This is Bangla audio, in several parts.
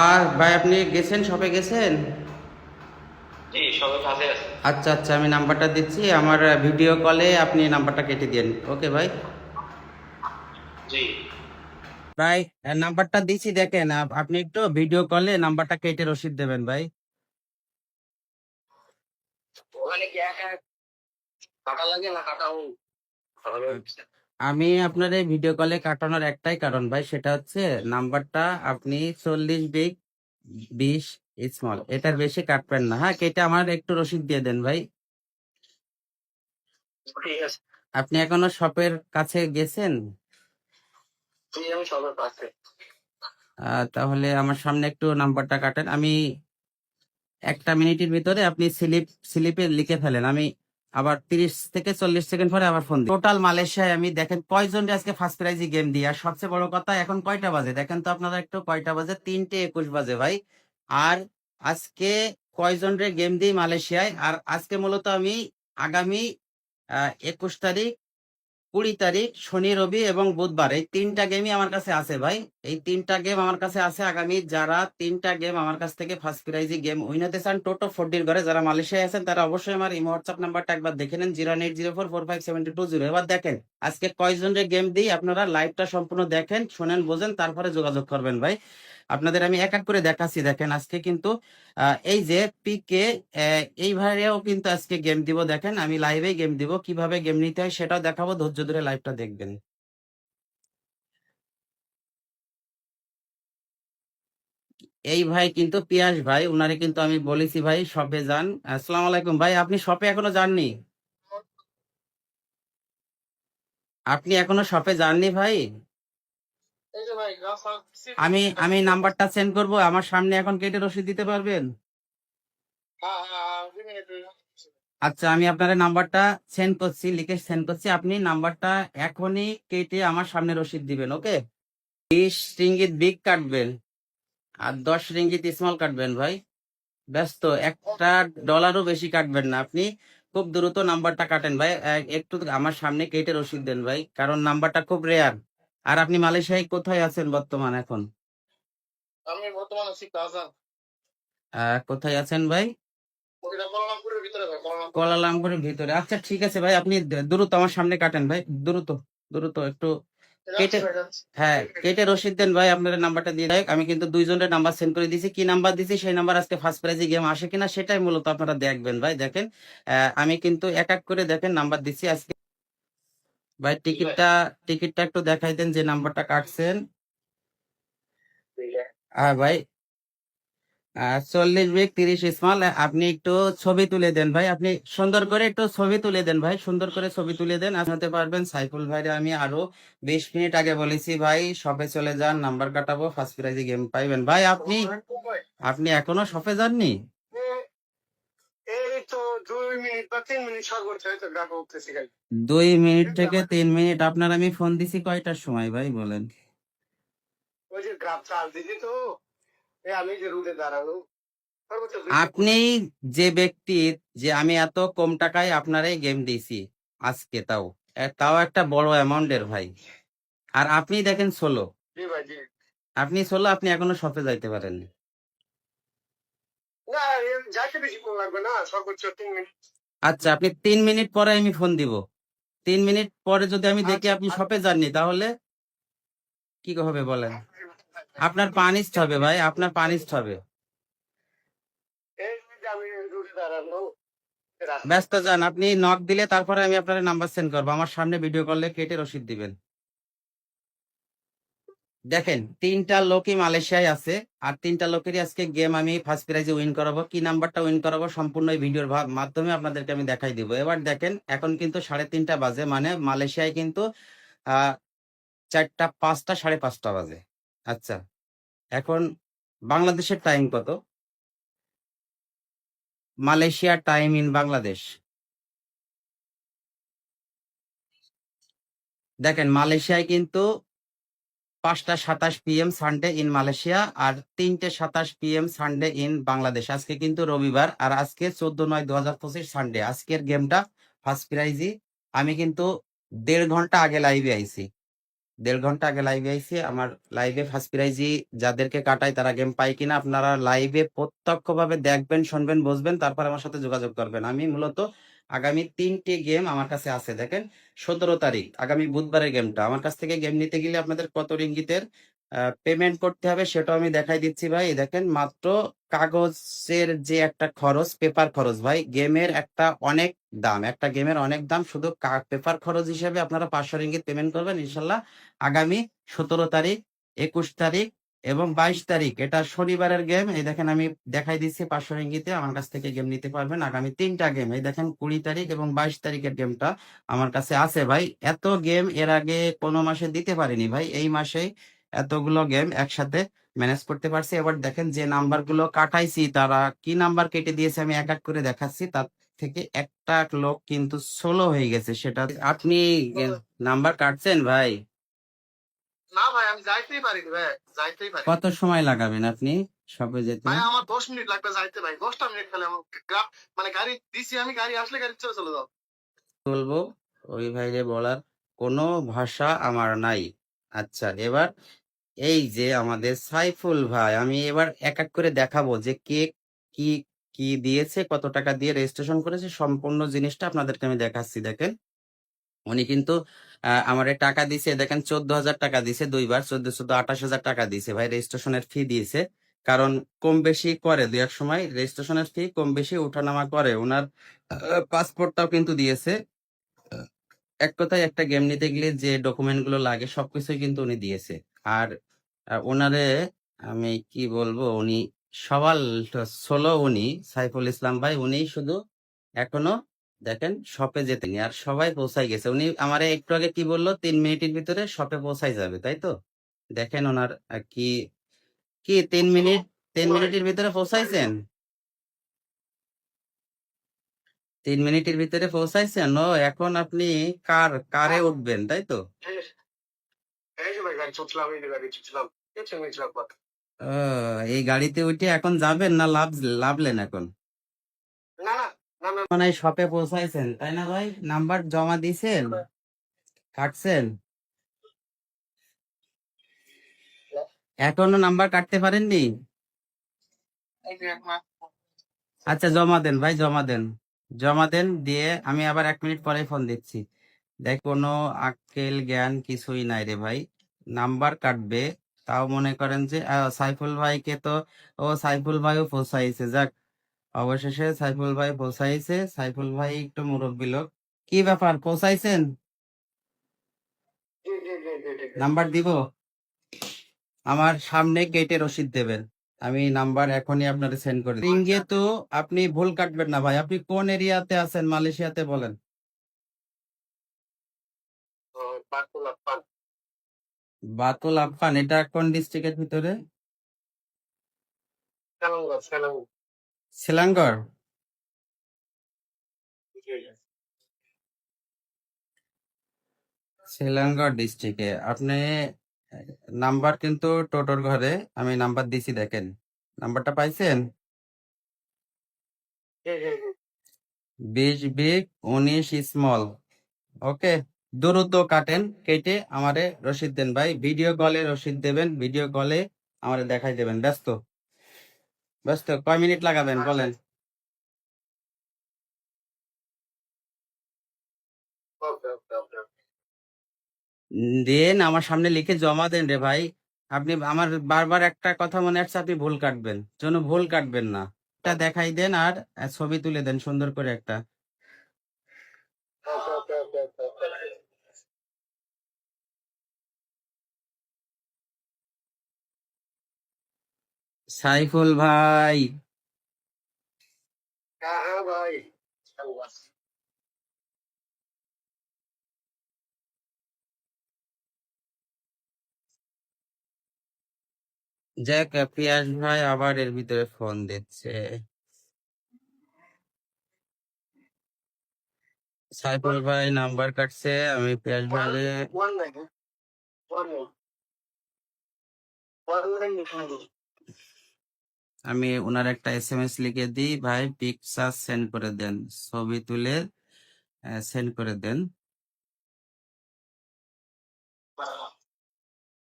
আর ভাই আপনি গেছেন? শপে গেছেন? আচ্ছা আচ্ছা আমি নাম্বারটা দিচ্ছি। আমার ভিডিও কলে আপনি নাম্বারটা কেটে দিন ওকে ভাই? ভাই নাম্বারটা দিচ্ছি দেখেন আপনি একটু ভিডিও কলে নাম্বারটা কেটে রসিদ দেবেন ভাই। ওখানে কি একা কাটা লাগে না কাটাও? আমি আপনার এই ভিডিও কলে কাটানোর একটাই কারণ ভাই সেটা হচ্ছে নাম্বারটা আপনি চল্লিশ বিগ বিশ স্মল এটার বেশি কাটবেন না। হ্যাঁ কেটে আমার একটু রসিদ দিয়ে দেন ভাই। আপনি এখনও শপের কাছে গেছেন? তাহলে আমার সামনে একটু নাম্বারটা কাটেন। আমি একটা মিনিটের ভিতরে আপনি স্লিপ স্লিপে লিখে ফেলেন। আমি আবার তিরিশ থেকে চল্লিশ সেকেন্ড পরে আবার ফোন টোটাল মালয়েশিয়ায় আমি দেখেন কয়জন আজকে ফার্স্ট প্রাইজে গেম দিই আর সবচেয়ে বড় কথা, এখন কয়টা বাজে? দেখেন তো আপনারা একটু, কয়টা বাজে? তিনটে একুশ বাজে ভাই। আর আজকে কয়জন রে গেম দিই মালয়েশিয়ায়? আর আজকে মূলত আমি আগামী একুশ তারিখ, কুড়ি তারিখ, শনি, রবি এবং বুধবার এই তিনটা গেমই আমার কাছে আছে ভাই। এই তিনটা গেম আমার কাছে আছে আগামী। যারা তিনটা গেম আমার কাছ থেকে ফার্স্ট প্রাইজে গেম উইন হতে চান টোটো ফোরটির ঘরে। যারা মালয়েশিয়ায় আছেন, তারা অবশ্যই আমার ইমো হোয়াটসঅ্যাপ নাম্বারটা একবার দেখে নেন, zero eight zero four four five seventy two zero এবার দেখেন, আজকে কয়জন রে গেম দিই, আপনারা লাইভটা সম্পূর্ণ দেখেন, শোনেন, বোঝেন, তারপরে যোগাযোগ করবেন ভাই। আপনাদের আমি এক এক করে দেখাচ্ছি, দেখেন, আজকে কিন্তু এই যে পিকে এই ভাইরেও কিন্তু আজকে গেম দিব, দেখেন, আমি লাইভে গেম দিব। কীভাবে গেম নিতে হয় সেটাও দেখাবো, ধৈর্য ধরে লাইভটা দেখবেন। এই ভাই কিন্তু পিয়াস ভাই, উনারে কিন্তু আমি বলেছি ভাই, শপে যান। আসসালাম আলাইকুম ভাই, আপনি শপে এখনও যাননি? আপনি এখনও শপে যাননি ভাই? আমি আমি নাম্বারটা সেন্ড করব, আমার সামনে এখন কেটে রসিদ দিতে পারবেন? আচ্ছা আমি আপনার নাম্বারটা সেন্ড করছি, লিখে সেন্ড করছি। আপনি নাম্বারটা এখনই কেটে আমার সামনে রসিদ দিবেন, ওকে? বিশ রিঙ্গিত বিগ কাটবেন। আর দশ রিঙ্গিত স্মল কাটবেন ভাই। ব্যস্ত একটা ডলারও বেশি কাটবেন না আপনি। খুব দ্রুত নাম্বারটা কাটেন ভাই। একটু আমার সামনে কেটে রসিদ দেন ভাই কারণ নাম্বারটা খুব রেয়ার আর আপনি মালয়েশিয়ায় কোথায় আছেন বর্তমান এখন? আমি বর্তমানে আছি কোথায় আছেন ভাই? কলামপুর ভিতরে। আচ্ছা ঠিক আছে ভাই আপনি দ্রুত আমার সামনে কাটেন ভাই দ্রুত দ্রুত একটু কেটে- হ্যাঁ কেটে রশিদ দেন ভাই আপনার নাম্বারটা দিয়ে দেয় আমি কিন্তু দুইজনের নাম্বার সেন্ড করে দিয়েছি কি নাম্বার দিয়েছি সেই নাম্বার আজকে ফার্স্ট প্রাইজে গেম আসে কিনা সেটাই মূলত আপনারা দেখবেন ভাই দেখেন। আহ, আমি কিন্তু এক এক করে দেখেন নাম্বার দিচ্ছি আজকে। ভাই টিকিটটা টিকিটটা একটু দেখাই দেন যে নাম্বারটা কাটছেন। হ্যাঁ ভাই চল্লিশ বেগ তিরিশ স্মল আপনি একটু ছবি তুলে দেন ভাই। আপনি সুন্দর করে একটু ছবি তুলে দেন ভাই, সুন্দর করে ছবি তুলে দেন। হতে পারবেন সাইফুল ভাইরে আমি আরও বিশ মিনিট আগে বলেছি ভাই শপে চলে যান নাম্বার কাটাবো ফার্স্ট প্রাইজে গেম পাইবেন। ভাই, আপনি আপনি এখনও শপে যাননি? দুই মিনিট থেকে তিন মিনিট, আপনার আমি ফোন দিছি কয়টার সময় ভাই, বলেন। ওই যে গ্রাফ চাল তো। আপনি যে ব্যক্তি যে আমি এত কম টাকায় আপনার এই গেম দিয়েছি আজকে তাও তাও একটা বড় অ্যামাউন্টের ভাই। আর আপনি দেখেন ষোলো। আপনি ষোলো আপনি এখনও শপে যাইতে পারেননি। আচ্ছা আপনি তিন মিনিট পরে আমি ফোন দিব। তিন মিনিট পরে যদি আমি দেখি আপনি আচ্ছা, শপে যাননি তাহলে কি হবে বলেন? আপনার পানিস্ট হবে ভাই আপনার পানিস্ট হবে। ব্যস্ত যান আপনি নক দিলে তারপরে আমি আপনার নাম্বার সেন্ড করব। আমার সামনে ভিডিও কলে কেটে রসিদ দিবেন। দেখেন তিনটা লোকই মালয়েশিয়ায় আছে আর তিনটা লোকেরই আজকে গেম আমি ফার্স্ট প্রাইজে উইন করাবো। কি নাম্বারটা উইন করাবো সম্পূর্ণ এই ভিডিওর মাধ্যমে আপনাদেরকে আমি দেখাই দিব। এবার দেখেন এখন কিন্তু সাড়ে তিনটা বাজে মানে মালয়েশিয়ায় কিন্তু আহ চারটা পাঁচটা সাড়ে পাঁচটা বাজে। আচ্ছা এখন বাংলাদেশের টাইম কত? মালয়েশিয়ার টাইম ইন বাংলাদেশ। দেখেন, মালয়েশিয়ায় কিন্তু পাঁচটা সাতাশ পিএম সানডে ইন মালয়েশিয়া আর তিনটে সাতাশ পিএম সানডে ইন বাংলাদেশ। আজকে কিন্তু রবিবার আর আজকে চোদ্দ নয় দু হাজার পঁচিশ সানডে আজকের গেমটা ফার্স্ট প্রাইজই আমি কিন্তু দেড় ঘণ্টা আগে লাইভে আইছি। দেড় ঘণ্টা আগে লাইভে আইছি। আমার লাইভে ফার্স্ট প্রাইজই যাদেরকে কাটাই তারা গেম পাই কিনা আপনারা লাইভে প্রত্যক্ষভাবে দেখবেন, শুনবেন বসবেন তারপর আমার সাথে যোগাযোগ করবেন। আমি মূলত আগামী তিনটি গেম আমার কাছে আছে, দেখেন, সতেরো তারিখ, আগামী বুধবারের গেমটা আমার কাছ থেকে গেম নিতে গেলে আপনাদের কত রিঙ্গিতের পেমেন্ট করতে হবে সেটাও আমি দেখাই দিচ্ছি ভাই। দেখেন মাত্র কাগজের যে একটা খরচ পেপার খরচ ভাই গেমের একটা অনেক দাম। একটা গেমের অনেক দাম শুধু পেপার খরচ হিসেবে আপনারা পাঁচশো রিঙ্গিত পেমেন্ট করবেন ইনশাল্লাহ আগামী সতেরো তারিখ, একুশ তারিখ এবং বাইশ তারিখ। এটা শনিবারের গেম এই দেখেন আমি দেখাই দিচ্ছি পাঁচশো রিঙ্গিতে আমার কাছ থেকে গেম নিতে পারবেন আগামী তিনটা গেম এই দেখেন কুড়ি তারিখ এবং বাইশ তারিখের গেমটা আমার কাছে আছে ভাই। এত গেম এর আগে কোনো মাসে দিতে পারিনি ভাই। এই মাসেই এতগুলো গেম একসাথে ম্যানেজ করতে পারছি। এবার দেখেন যে নাম্বারগুলো কাটাইছি তারা কি নাম্বার কেটে দিয়েছে আমি এক এক করে দেখাচ্ছি। তার থেকে একটা লোক কিন্তু সোলো হয়ে গেছে সেটা আপনি নাম্বার কাটছেন ভাই? না ভাই আমি যাইতেই পারি ভাই যাইতেই পারি কত সময় লাগাবেন আপনি সবে যেতে? ভাই আমার দশ মিনিট লাগবে যাইতে ভাই দশটা মিনিট খেলে আমার মানে গাড়ি দিছি আমি গাড়ি আসলে গাড়ি চলে চলে যাও। বলব ওই ভাইরে বলার কোনো ভাষা আমার নাই। আচ্ছা এবার এই যে আমাদের সাইফুল ভাই, আমি এবার এক এক করে দেখাবো যে কে কি কি দিয়েছে, কত টাকা দিয়ে রেজিস্ট্রেশন করেছে, সম্পূর্ণ জিনিসটা আপনাদেরকে আমি দেখাচ্ছি, দেখেন। উনি কিন্তু আমারে টাকা দিছে, দেখেন চোদ্দ হাজার টাকা দিছে দুইবার, চোদ্দ চোদ্দ আঠাশ হাজার টাকা দিছে। ভাই রেজিস্ট্রেশনের ফি দিয়েছে, কারণ কম বেশি করে দু এক সময় রেজিস্ট্রেশনের ফি কম বেশি ওঠানামা করে। ওনার পাসপোর্টটাও কিন্তু দিয়েছে। এক কথায় একটা গেম নিতে গেলে যে ডকুমেন্টগুলো লাগে, সবকিছুই কিন্তু উনি দিয়েছে। আর ওনারে আমি কি বলব, উনি সবাল ষোলো উনি, সাইফুল ইসলাম ভাই, উনি শুধু এখনও দেখেন শপে যেতেনি আর সবাই পৌঁছাই গেছে। উনি আমার একটু আগে কি বলল, তিন মিনিটের ভিতরে শপে পৌঁছাই যাবে, তাই তো? দেখেন ওনার কি কি তিন মিনিট, তিন মিনিটের ভিতরে পৌঁছাইছেন? তিন মিনিটের ভিতরে পৌঁছাইছেন। ও এখন আপনি কার কারে উঠবেন তাই তো? এই গাড়িতে উঠে এখন যাবেন না লাভ লাভলেন এখন? মানে শপে পৌঁছাইছেন তাই না ভাই? নাম্বার জমা দিছেন? কাটছেন? এখনও নাম্বার কাটতে পারেননি? আচ্ছা জমা দেন ভাই জমা দেন। জমা দেন দিয়ে আমি আবার এক মিনিট পরে ফোন দিচ্ছি। দেখ কোনো আক্কেল জ্ঞান কিছুই নাই রে ভাই। নাম্বার কাটবে তাও মনে করেন যে সাইফুল ভাইকে তো ও সাইফুল ভাইও পৌঁছাইছে যাক অবশেষে সাইফুল ভাই পৌঁছাইছে সাইফুল ভাই একটু মুরব্বী লোক। কি ব্যাপার পৌঁছাইছেন নাম্বার দিব? আমার সামনে গেটে রসিদ দেবেন। আমি নাম্বার এখনই আপনাকে সেন্ড করে দিই রিঙ্গে তো আপনি ভুল কাটবেন না ভাই। আপনি কোন এরিয়াতে আছেন? মালয়েশিয়াতে বলেন। বাতুল আফফান এটা কোন ডিস্ট্রিক্টের ভিতরে? শিলাঙ্গর শিলাঙ্গর ডিস্ট্রিক্টে। আপনি নাম্বার কিন্তু টোটোর ঘরে আমি নাম্বার দিছি দেখেন। নাম্বারটা পাইছেন? বিশ বিগ উনিশ স্মল। ওকে দ্রুত কাটেন কেটে আমারে রসিদ দেন ভাই। ভিডিও কলে রসিদ দেবেন ভিডিও কলে আমারে দেখাই দেবেন ব্যস্ত। ব্যস্ত কয় মিনিট লাগাবেন বলেন ওকে ওকে ওকে দেন আমার সামনে লিখে জমা দেন রে ভাই। আপনি আমার বারবার একটা কথা মনে আসছে আপনি ভুল কাটবেন। যেন ভুল কাটবেন না। এটা দেখাই দেন আর ছবি তুলে দেন সুন্দর করে একটা। সাইফুল ভাই। ভাই? যাক পিয়াস ভাই আবার এর ভিতরে ফোন দিচ্ছে। সাইফুল ভাই নাম্বার কাটছে আমি পিয়াস নাইন আমি ওনার একটা এস এম এস লিখে দিই ভাই পিকচার সেন্ড করে দেন ছবি তুলে সেন্ড করে দেন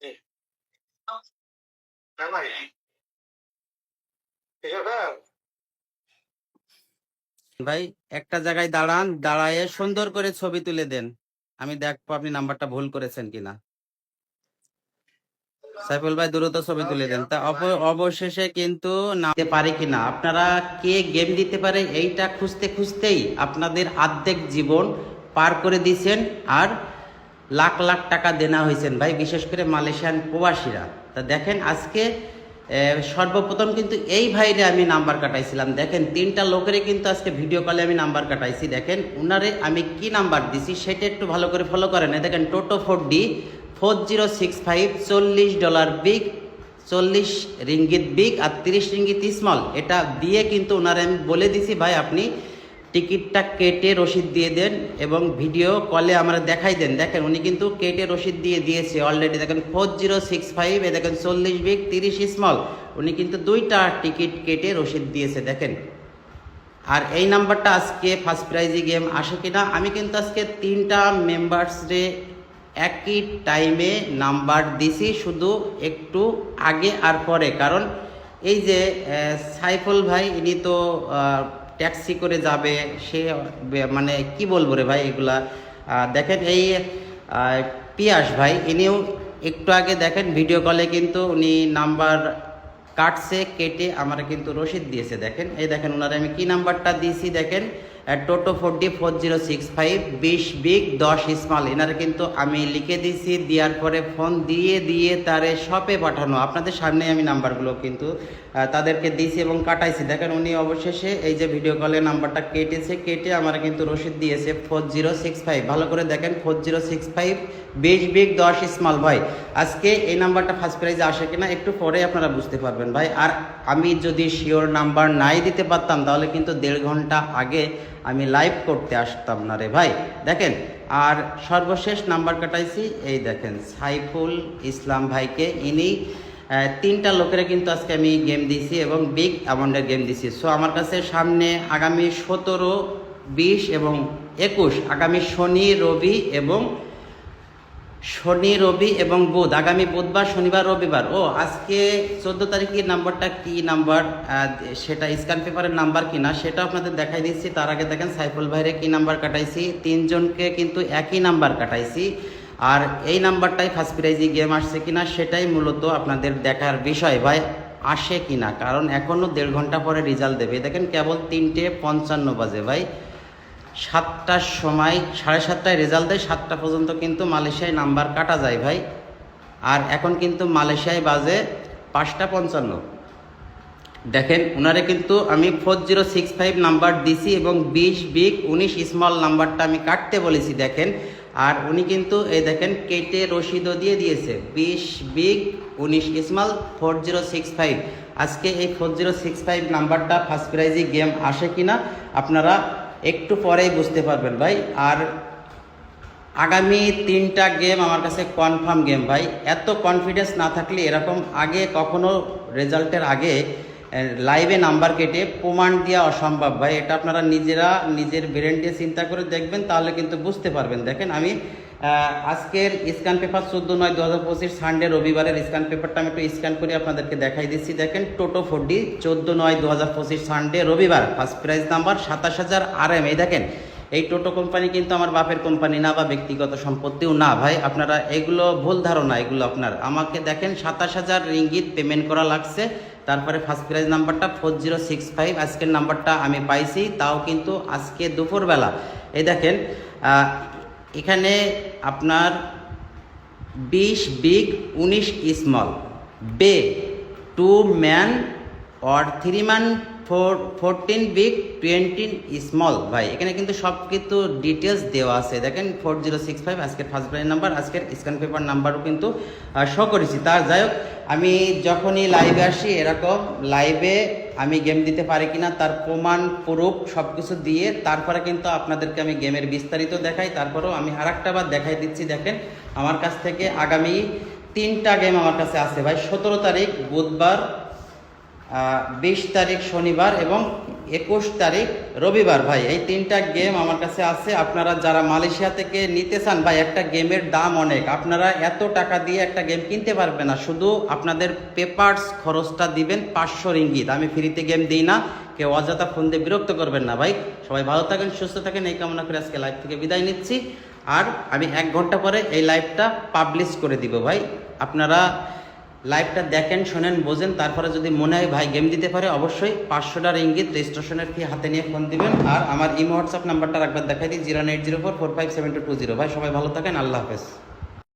হ্যাঁ ভাই একটা জায়গায় দাঁড়ান দাঁড়ায় সুন্দর করে ছবি তুলে দেন। আমি দেখব আপনি নাম্বারটা ভুল করেছেন কিনা। সাইফুল ভাই দ্রুত ছবি তুলে দেন। তা অবশেষে কিন্তু নামতে পারে কিনা? আপনারা কে গেম দিতে পারে এইটা খুঁজতে খুঁজতেই আপনাদের আর্ধেক জীবন পার করে দিয়েছেন আর লাখ লাখ টাকা দেনা হয়েছেন। ভাই বিশেষ করে মালয়েশিয়ান প্রবাসীরা। তা দেখেন আজকে সর্বপ্রথম কিন্তু এই ভাইরে আমি নাম্বার কাটাইছিলাম। দেখেন, তিনটা লোকেরই কিন্তু আজকে ভিডিও কলে আমি নাম্বার কাটাইছি। দেখেন, উনারে আমি কি নাম্বার দিছি সেটা একটু ভালো করে ফলো করেন। দেখেন Toto four D four zero six five চল্লিশ ডলার বিগ চল্লিশ রিঙ্গিত বিগ আর তিরিশ রিঙ্গিত স্মল এটা দিয়ে কিন্তু ওনারে আমি বলে দিছি, ভাই, আপনি টিকিটটা কেটে রসিদ দিয়ে দেন এবং ভিডিও কলে আমরা দেখাই দেন। দেখেন, উনি কিন্তু কেটে রসিদ দিয়ে দিয়েছে অলরেডি দেখেন ফোর জিরো সিক্স ফাইভ এ দেখেন, চল্লিশ বিগ, তিরিশ স্মল উনি কিন্তু দুইটা টিকিট কেটে রসিদ দিয়েছে, দেখেন। আর এই নাম্বারটা আজকে ফার্স্ট প্রাইজে গেম আসে কিনা? আমি কিন্তু আজকে তিনটা মেম্বার্সরে একই টাইমে নাম্বার দিছি, শুধু একটু আগে আর পরে। কারণ এই যে সাইফুল ভাই, ইনি তো ট্যাক্সি করে যাবে, সে মানে কি বলব রে ভাই এগুলা? দেখেন এই পিয়াস ভাই, ইনিও একটু আগে দেখেন ভিডিও কলে কিন্তু উনি নাম্বার কাটছে, কেটে আমার কিন্তু রসিদ দিয়েছে, দেখেন। এই দেখেন ওনারা আমি কি নাম্বারটা দিয়েছি, দেখেন। Toto four D four zero six five বিশ বিগ দশ স্মল এনারে কিন্তু আমি লিখে দিয়েছি, দেওয়ার পরে ফোন দিয়ে দিয়ে তারে শপে পাঠানো। আপনাদের সামনে আমি নাম্বারগুলো কিন্তু তাদেরকে দিয়েছি এবং কাটাইছি। দেখেন উনি অবশেষে এই যে ভিডিও কলে নাম্বারটা কেটেছে, কেটে আমার কিন্তু রসিদ দিয়েছে ফোর জিরো সিক্স ফাইভ ভালো করে দেখেন ফোর জিরো সিক্স ফাইভ বিশ বিগ দশ স্মল ভাই। আজকে এই নাম্বারটা ফার্স্ট প্রাইজে আসে কিনা একটু পরে আপনারা বুঝতে পারবেন ভাই। আর আমি যদি শিওর নাম্বার নাই দিতে পারতাম, তাহলে কিন্তু দেড় ঘণ্টা আগে আমি লাইভ করতে আসতাম না রে ভাই। দেখেন, আর সর্বশেষ নাম্বার কাটাইছি, এই দেখেন, সাইফুল ইসলাম ভাইকে ইনি তিনটা লোকেরা কিন্তু আজকে আমি গেম দিয়েছি এবং বিগ অ্যামাউন্টের গেম দিয়েছি। সো আমার কাছে সামনে আগামী সতেরো, বিশ এবং একুশ, আগামী শনি, রবি এবং শনি, রবি এবং বুধ। আগামী বুধবার, শনিবার, রবিবার। ও, আজকে চোদ্দ তারিখের নাম্বারটা কি নাম্বার? সেটা স্ক্যান পেপারের নাম্বার কি না সেটা আপনাদের দেখাই দিচ্ছি। তার আগে দেখেন, সাইফুল ভাইরে কি নাম্বার কাটাইছি? তিনজনকে কিন্তু একই নাম্বার কাটাইছি। আর এই নাম্বারটাই ফার্স্ট প্রাইজে গেম আসছে কিনা সেটাই মূলত আপনাদের দেখার বিষয় ভাই, আসে কিনা? কারণ এখনও দেড় ঘণ্টা পরে রেজাল্ট দেবে। দেখেন, কেবল তিনটে পঞ্চান্ন বাজে ভাই। সাতটার সময়, সাড়ে সাতটায় রেজাল্ট দেয়, সাতটা পর্যন্ত কিন্তু মালয়েশিয়ায় নাম্বার কাটা যায় ভাই। আর এখন কিন্তু মালয়েশিয়ায় বাজে পাঁচটা পঞ্চান্ন। দেখেন ওনারে কিন্তু আমি four zero six five number দিছি এবং বিশ বিগ উনিশ স্মল নাম্বারটা আমি কাটতে বলেছি, দেখেন। আর উনি কিন্তু, এই দেখেন, কেটে রসিদও দিয়ে দিয়েছে। বিশ বিগ উনিশ small four zero six five আজকে এই ফোর জিরো সিক্স ফাইভ নাম্বারটা ফার্স্ট প্রাইজে গেম আসে কিনা, আপনারা একটু পরেই বুঝতে পারবেন ভাই। আর আগামী তিনটা গেম আমার কাছে কনফার্ম গেম ভাই। এত কনফিডেন্স না থাকলে এরকম আগে কখনো রেজাল্টের আগে লাইভে নাম্বার কেটে প্রমাণ দেওয়া অসম্ভব ভাই। এটা আপনারা নিজেরা নিজের ব্রেন দিয়ে চিন্তা করে দেখবেন, তাহলে কিন্তু বুঝতে পারবেন। দেখেন আমি আজকের স্ক্যান পেপার চোদ্দ নয়, দু হাজার পঁচিশ সানডে রবিবারের স্ক্যান পেপারটা আমি একটু স্ক্যান করে আপনাদেরকে দেখাই দিচ্ছি। দেখেন টোটো ফোর ডি চোদ্দ নয়, দু হাজার পঁচিশ সানডে রবিবার ফার্স্ট প্রাইজ নাম্বার সাতাশ হাজার আর এম এই দেখেন, এই টোটো কোম্পানি কিন্তু আমার বাপের কোম্পানি না বা ব্যক্তিগত সম্পত্তিও না। ভাই, আপনারা এগুলো ভুল ধারণা, এগুলো আপনার। আমাকে দেখেন, সাতাশ হাজার রিঙ্গিত পেমেন্ট করা লাগছে। তারপরে ফার্স্ট প্রাইজ নাম্বারটা ফোর জিরো সিক্স ফাইভ আজকের নাম্বারটা আমি পাইছি, তাও কিন্তু আজকে দুপুরবেলা। এই দেখেন এখানে আপনার বিশ বিগ উনিশ স্মল বে, two man or three man four, fourteen big twenty small ভাই, এখানে কিন্তু সব কিন্তু ডিটেলস দেওয়া আছে। দেখেন, ফোর জিরো সিক্স ফাইভ, আজকের ফার্স্ট প্রাইজ নাম্বার আজকের স্ক্যান পেপার নাম্বারও কিন্তু শো করেছি। তার যাই হোক, আমি যখনই লাইভে আসি, এরকম লাইভে আমি গেম দিতে পারি কি না তার প্রমাণ প্রুফ সব কিছু দিয়ে তারপরে কিন্তু আপনাদেরকে আমি গেমের বিস্তারিত দেখাই, তারপরেও আমি আর একটা দেখাই দিচ্ছি, দেখেন, আমার কাছ থেকে আগামী তিনটা গেম আমার কাছে আছে। ভাই, সতেরো তারিখ, বুধবার বিশ তারিখ শনিবার এবং একুশ তারিখ রবিবার ভাই, এই তিনটা গেম আমার কাছে আছে। আপনারা যারা মালয়েশিয়া থেকে নিতে চান, ভাই, একটা গেমের দাম অনেক। আপনারা এত টাকা দিয়ে একটা গেম কিনতে পারবেন না। শুধু আপনাদের পেপারস খরচটা দিবেন পাঁচশো রিঙ্গিত। আমি ফ্রিতে গেম দিই না। কেউ অযথা ফোন দিয়ে বিরক্ত করবেন না, ভাই। সবাই ভালো থাকেন, সুস্থ থাকেন। এই কামনা করে আজকে লাইভ থেকে বিদায় নিচ্ছি। আর আমি এক ঘণ্টা পরে এই লাইভটা পাবলিশ করে দিব, ভাই। আপনারা লাইভটা দেখেন, শোনেন, বোঝেন, তারপরে যদি মনে হয় ভাই গেম দিতে পারে, অবশ্যই পাঁচশোটার ইঙ্গিত রেজিস্ট্রেশনের ফি হাতে নিয়ে ফোন দিবেন। আর আমার ইমো হোয়াটসঅ্যাপ নাম্বারটা একবার দেখাই দিই zero eight zero four four five seven two two zero ভাই, সবাই ভালো থাকেন, আল্লাহ হাফেজ।